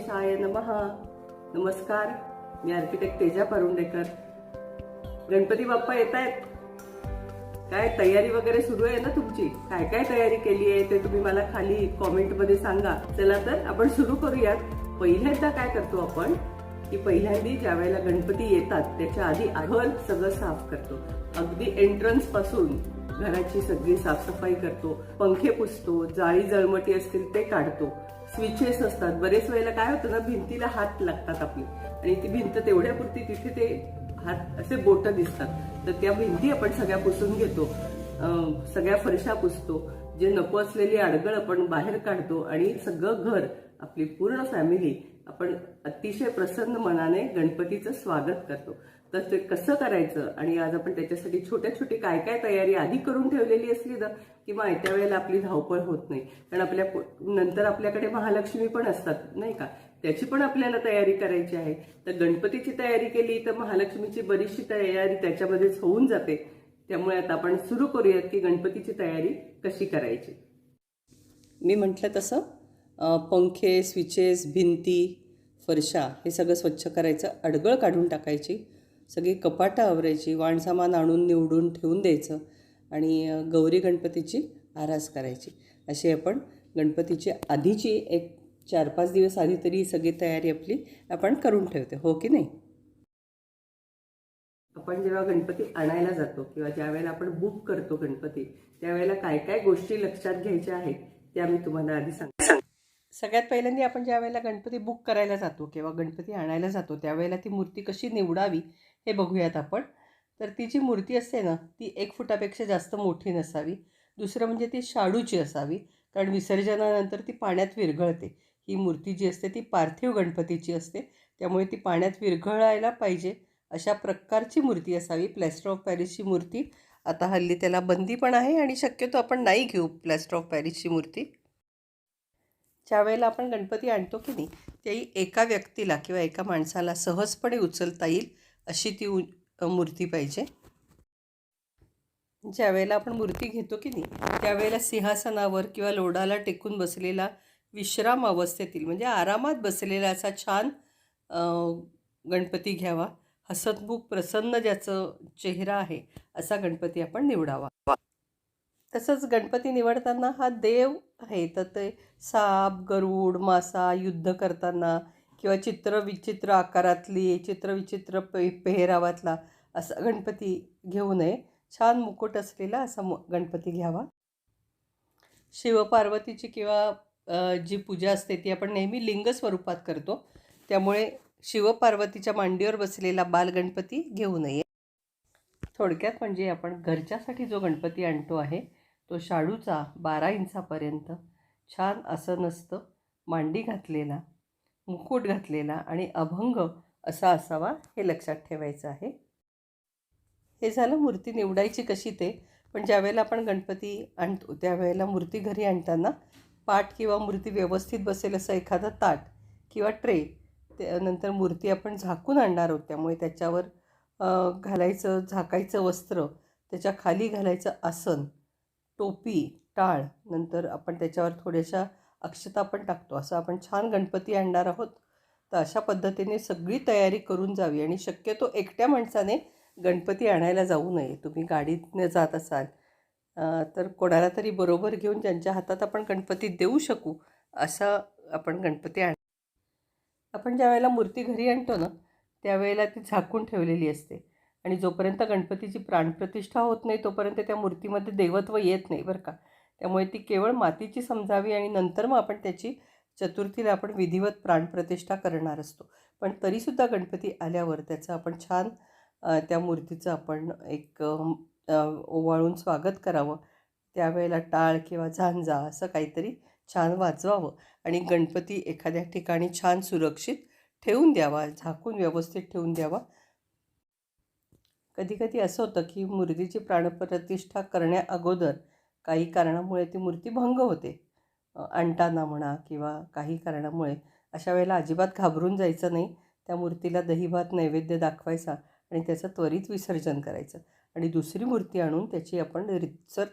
नमः. नमस्कार. मी आर्किटेक्ट तेजा परुंडेकर. गणपती बाप्पा येत आहेत. काय तयारी वगैरे सुरू आहे ना तुमची? काय काय तयारी केली आहे ते तुम्ही मला खाली कॉमेंटमध्ये सांगा. चला तर आपण सुरू करूयात. पहिल्यांदा काय करतो आपण? की पहिल्यांदा ज्या वेळेला गणपती येतात त्याच्या आधी घर सगळं साफ करतो. अगदी एंट्रन्सपासून घराची सगळी साफसफाई करतो. पंखे पुसतो जाळी जळमटी असतील ते काढतो. स्विचेस असतात. बरेच वेळेला काय होतं ना भिंतीला हात लागतात आपले. आणि ती भिंत तेवढ्यापुरती तिथे ते हात असे बोट दिसतात. तर त्या भिंती आपण सगळ्या पुसून घेतो. सगळ्या फरशा पुसतो. जे नको असलेली अडगळ आपण बाहेर काढतो आणि सगळं घर आपली पूर्ण फॅमिली आपण अतिशय प्रसन्न मनाने गणपतीचं स्वागत करतो. तर ते कसं करायचं? आणि आज आपण त्याच्यासाठी छोट्या छोटी काय काय तयारी आधी करून ठेवलेली असली तर किंवा त्या वेळेला आपली धावपळ होत नाही. कारण आपल्या नंतर आपल्याकडे महालक्ष्मी पण असतात नाही का? त्याची पण आपल्याला तयारी करायची आहे. तर गणपतीची तयारी केली तर महालक्ष्मीची बरीचशी तयारी त्याच्यामध्येच होऊन जाते. त्यामुळे आता आपण सुरू करूयात की गणपतीची तयारी कशी करायची. मी म्हटलं तसं पंखे स्विचेस भिंती फरशा हे सगळं स्वच्छ करायचं अडगळ काढून टाकायची. सगळी कपाटं आवरायची वाणसामान आणून निवडून ठेवून द्यायचं आणि गौरी गणपतीची आरास करायची. अशी आपण गणपतीची आधीची एक चार पाच दिवस आधी तरी सगळी तयारी आपली आपण करून ठेवते. हो की नाही? आपण जेव्हा गणपती आणायला जातो किंवा ज्या वेळेला आपण बुक करतो गणपती त्यावेळेला काय काय गोष्टी लक्षात घ्यायच्या आहेत त्या मी तुम्हाला आधी सांगते. सगळ्यात पहिल्यांदा आपण ज्या वेळेला गणपती बुक करायला जातो किंवा गणपती आणायला जातो त्यावेळेला ती मूर्ती कशी निवडावी हे बघूयात आपण. तर ती जी मूर्ती असते ना ती एक फुटापेक्षा जास्त मोठी नसावी. दुसरं म्हणजे ती शाडूची असावी. कारण विसर्जनानंतर ती पाण्यात विरघळते. ही मूर्ती जी असते ती पार्थिव गणपतीची असते. त्यामुळे ती पाण्यात विरघळायला पाहिजे. अशा प्रकारची मूर्ती असावी. प्लॅस्टर ऑफ पॅरिसची मूर्ती. आता हल्ली त्याला बंदी पण आहे आणि शक्यतो आपण नाही घेऊ प्लॅस्टर ऑफ पॅरिसची मूर्ती. ज्या वेळेला आपण गणपती आणतो की नाही तेही एका व्यक्तीला किंवा एका माणसाला सहजपणे उचलता येईल अशी ती उ मूर्ती पाहिजे. ज्या वेळेला आपण मूर्ती घेतो की नाही त्यावेळेला सिंहासनावर किंवा लोडाला टेकून बसलेला विश्राम अवस्थेतील म्हणजे आरामात बसलेला असा छान गणपती घ्यावा. हसतमुख प्रसन्न ज्याचं चेहरा आहे असा गणपती आपण निवडावा. तसंच गणपती निवडताना हा देव आहे. तर ते साप गरुड मासा युद्ध करताना किंवा चित्रविचित्र आकारातली चित्रविचित्र पे पेहरावातला असा गणपती घेऊ नये. छान मुकुट असलेला असा मु गणपती घ्यावा. शिवपार्वतीची किंवा जी पूजा असते ती आपण नेहमी लिंग स्वरूपात करतो. त्यामुळे शिवपार्वतीच्या मांडीवर बसलेला बालगणपती घेऊ नये. थोडक्यात म्हणजे आपण घरच्यासाठी जो गणपती आणतो आहे तो शाडूचा बारा इंचापर्यंत छान असं नसतं मांडी घातलेला मुकुट घातलेला आणि अभंग असा असावा हे लक्षात ठेवायचं आहे. हे झालं मूर्ती निवडायची कशी ते पण ज्यावेळेला आपण गणपती आणतो त्यावेळेला मूर्ती घरी आणताना पाट किंवा मूर्ती व्यवस्थित बसेल असं एखादं ताट किंवा ट्रे त्यानंतर मूर्ती आपण झाकून आणणार आहोत त्यामुळे त्याच्यावर घालायचं झाकायचं वस्त्र त्याच्याखाली घालायचं आसन टोपी टाळ नंतर आपण त्याच्यावर थोड्याशा अक्षता पण टाकतो. असं आपण छान गणपती आणणार आहोत. तर अशा पद्धतीने सगळी तयारी करून जावी आणि शक्यतो एकट्या माणसाने गणपती आणायला जाऊ नये. तुम्ही गाडीतनं जात असाल तर कोणाला तरी बरोबर घेऊन ज्यांच्या हातात आपण गणपती देऊ शकू असा आपण गणपती आण आपण ज्या वेळेला मूर्ती घरी आणतो ना त्यावेळेला ती झाकून ठेवलेली असते. आणि जोपर्यंत गणपतीची प्राणप्रतिष्ठा होत नाही तोपर्यंत त्या मूर्तीमध्ये देवत्व येत नाही बरं का. त्यामुळे ती केवळ मातीची समजावी आणि नंतर मग आपण त्याची चतुर्थीला आपण विधिवत प्राणप्रतिष्ठा करणार असतो. पण तरीसुद्धा गणपती आल्यावर त्याचं आपण छान त्या मूर्तीचं आपण एक ओवाळून स्वागत करावं. त्यावेळेला टाळ किंवा झांजा असं काहीतरी छान वाजवावं आणि गणपती एखाद्या ठिकाणी छान सुरक्षित ठेवून द्यावा झाकून व्यवस्थित ठेवून द्यावा. कधीकधी असं होतं की मूर्तीची प्राणप्रतिष्ठा करण्या अगोदर काही कारणामुळे ती मूर्ती भंग होते. आणताना म्हणा किंवा काही कारणामुळे अशा वेळेला अजिबात घाबरून जायचं नाही. त्या मूर्तीला दहीभात नैवेद्य दाखवायचा आणि त्याचं त्वरित विसर्जन करायचं. आणि दुसरी मूर्ती आणून त्याची आपण रितसर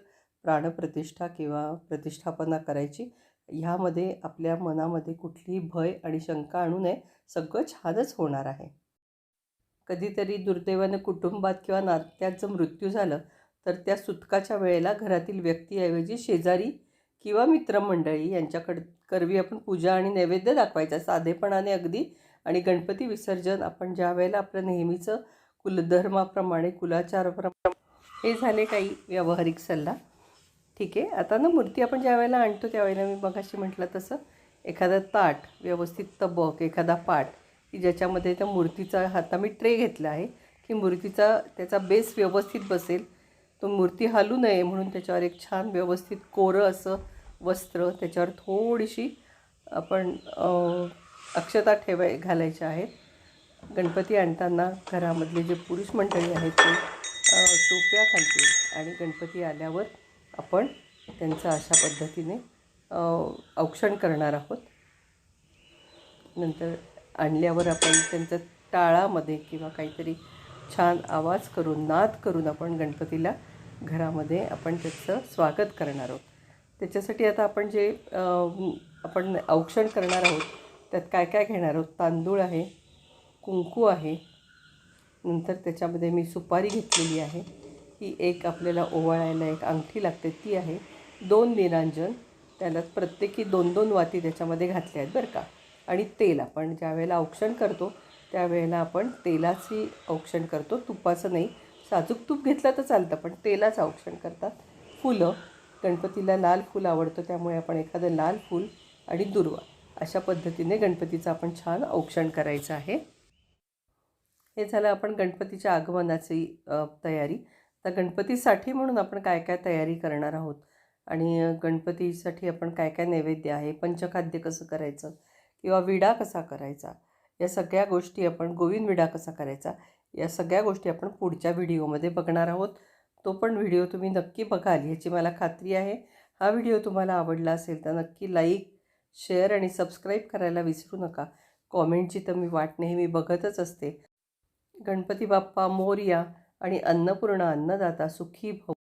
प्राणप्रतिष्ठा किंवा प्रतिष्ठापना करायची. ह्यामध्ये आपल्या मनामध्ये कुठलीही भय आणि शंका आणू नये. सगळं छानच होणार आहे. कधीतरी दुर्दैवानं कुटुंबात किंवा नात्याचं मृत्यू झालं तर त्या सुतकाच्या वेळेला घरातील व्यक्तीऐवजी शेजारी किंवा मित्रमंडळी यांच्याकड करवी आपण पूजा आणि नैवेद्य दाखवायचा. साधेपणाने अगदी आणि गणपती विसर्जन आपण ज्या वेळेला आपलं नेहमीचं कुलधर्माप्रमाणे कुलाचाराप्रमाणे. हे झाले काही व्यावहारिक सल्ला. ठीक आहे आता ना मूर्ती आपण ज्या वेळेला आणतो त्यावेळेला मी मगाशी म्हटलं तसं एखादं ताट व्यवस्थित तबक एखादा पाट की ज्याच्यामध्ये त्या मूर्तीचा हाता मी ट्रे घेतला आहे की मूर्तीचा त्याचा बेस व्यवस्थित बसेल. तो मूर्ती हलू नये म्हणून त्याच्यावर एक छान व्यवस्थित कोरं असं वस्त्र त्याच्यावर थोडीशी आपण अक्षता ठेवाय घालायच्या आहेत. गणपती आणताना घरामधले जे पुरुष मंडळी आहेत ते टोप्या घालतील आणि गणपती आल्यावर आपण त्यांचं अशा पद्धतीने औक्षण करणार आहोत. नंतर आणल्यावर आपण त्यांचं टाळामध्ये किंवा काहीतरी छान आवाज करून नाद करून आपण गणपतीला घरामध्ये आपण त्याचं स्वागत करणार आहोत. त्याच्यासाठी आता आपण जे आपण औक्षण करणार आहोत त्यात काय काय घेणार आहोत? तांदूळ आहे कुंकू आहे नंतर त्याच्यामध्ये मी सुपारी घेतलेली आहे. ही एक आपल्याला ओवाळायला एक अंगठी लागते ती आहे दोन निरांजन. त्याला प्रत्येकी दोन दोन वाती त्याच्यामध्ये घातल्या आहेत बरं का. आणि तेल आपण ज्या वेळेला औक्षण करतो त्यावेळेला आपण तेलाची औक्षण करतो. तुपाचं नाही साजूक तूप घेतलं तर चालतं पण तेलाचं औक्षण करतात. फुलं गणपतीला लाल फूल आवडतं त्यामुळे आपण एखादं लाल फूल आणि दुर्वा अशा पद्धतीने गणपतीचं आपण छान औक्षण करायचं आहे. हे झालं आपण गणपतीच्या आगमनाची तयारी. तर गणपतीसाठी म्हणून आपण काय काय तयारी करणार आहोत? आणि गणपतीसाठी आपण काय काय नैवेद्य आहे? पंचखाद्य कसं करायचं? किंवा विडा कसा करायचा? या सगळ्या गोष्टी आपण गोविंद विडा कसा करायचा? या सगळ्या गोष्टी आपण पुढच्या व्हिडिओमध्ये बघणार आहोत. तो पण व्हिडिओ तुम्ही नक्की बघाल याची मला खात्री आहे. हा व्हिडिओ तुम्हाला आवडला असेल तर नक्की लाईक शेअर आणि सबस्क्राईब करायला विसरू नका. कॉमेंटची तर मी वाट नेहमी बघतच असते. गणपती बाप्पा मोर्या आणि अन्नपूर्णा अन्नदाता सुखी भव